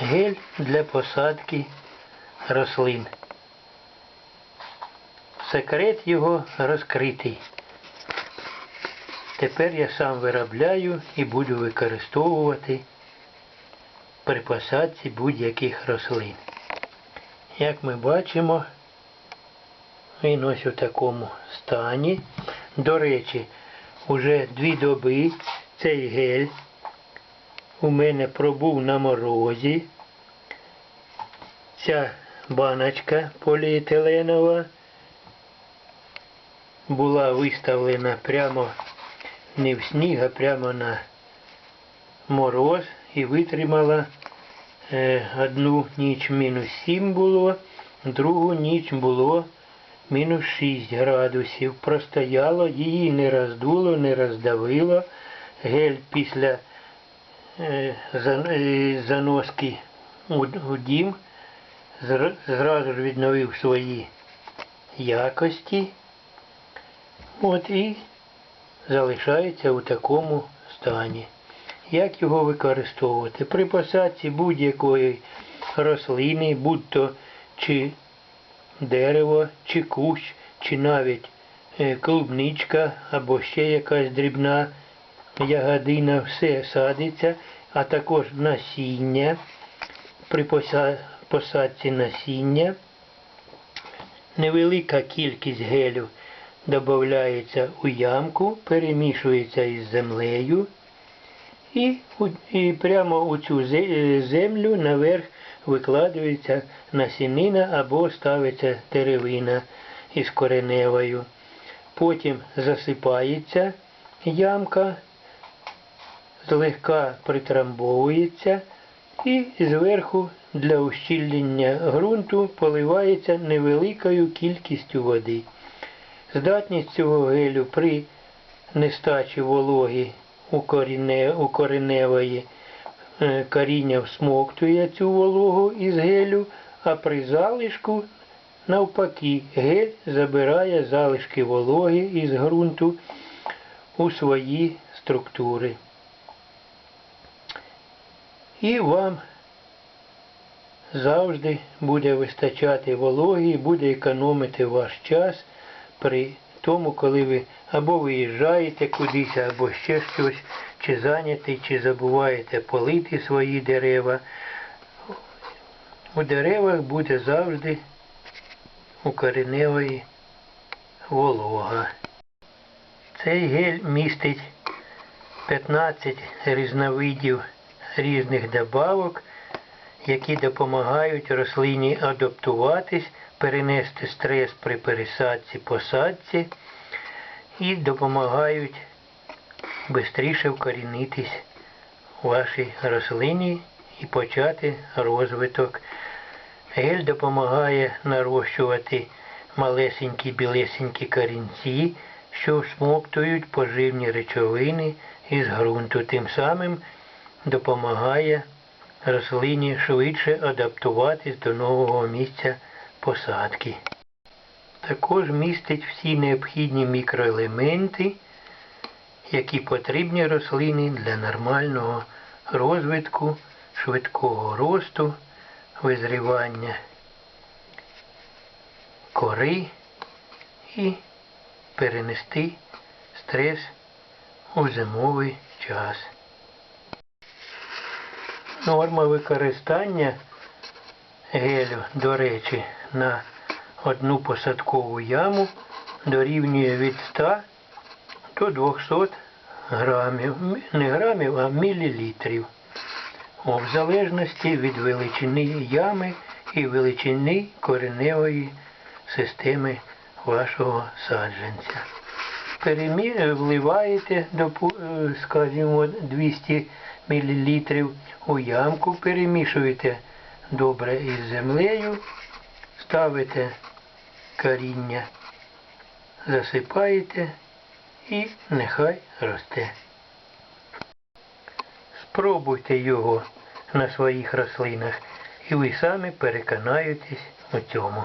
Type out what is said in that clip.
гель для посадки рослин. Секрет його розкритий. Тепер я сам виробляю і буду використовувати при посадці будь-яких рослин. Як ми бачимо, він ось у такому стані. До речі, уже дві доби цей гель у мене пробув на морозі. Ця баночка поліетиленова була виставлена прямо не в сніг, а прямо на мороз і витримала е, одну ніч мінус 7 було, другу ніч було мінус 6 градусів. Простояло, її не роздуло, не роздавило. Гель після заноски у, у дім зразу ж відновив свої якості. От і залишається у такому стані. Як його використовувати? При посадці будь-якої рослини, будь-то чи дерево, чи кущ, чи навіть е, клубничка або ще якась дрібна ягодина, все садиться, а також насіння. При посадці насіння невелика кількість гелю додається у ямку, перемішується із землею і, і прямо у цю землю наверх викладується насінина або ставиться деревина із кореневою. Потім засипається ямка, злегка притрамбовується і зверху для ущільнення ґрунту поливається невеликою кількістю води. Здатність цього гелю при нестачі вологи у, кореневої е, коріння всмоктує цю вологу із гелю, а при залишку навпаки гель забирає залишки вологи із ґрунту у свої структури. І вам завжди буде вистачати вологи і буде економити ваш час при тому, коли ви або виїжджаєте кудись, або ще щось, чи зайнятий, чи забуваєте полити свої дерева. У деревах буде завжди у кореневої волога. Цей гель містить 15 різновидів різних добавок, які допомагають рослині адаптуватись, перенести стрес при пересадці, посадці і допомагають швидше вкорінитись вашій рослині і почати розвиток. Гель допомагає нарощувати малесенькі білесенькі корінці, що всмоктують поживні речовини із ґрунту. Тим самим допомагає рослині швидше адаптуватись до нового місця посадки. Також містить всі необхідні мікроелементи, які потрібні рослині для нормального розвитку, швидкого росту, визрівання кори і перенести стрес у зимовий час. Норма використання гелю, до речі, на одну посадкову яму дорівнює від 100 до 200 грамів, не грамів, а мілілітрів. В залежності від величини ями і величини кореневої системи вашого саджанця. Перемі... Вливаєте, е, скажімо, 200 мл у ямку, перемішуєте добре із землею, ставите коріння, засипаєте і нехай росте. Спробуйте його на своїх рослинах, і ви самі переконаєтесь у цьому.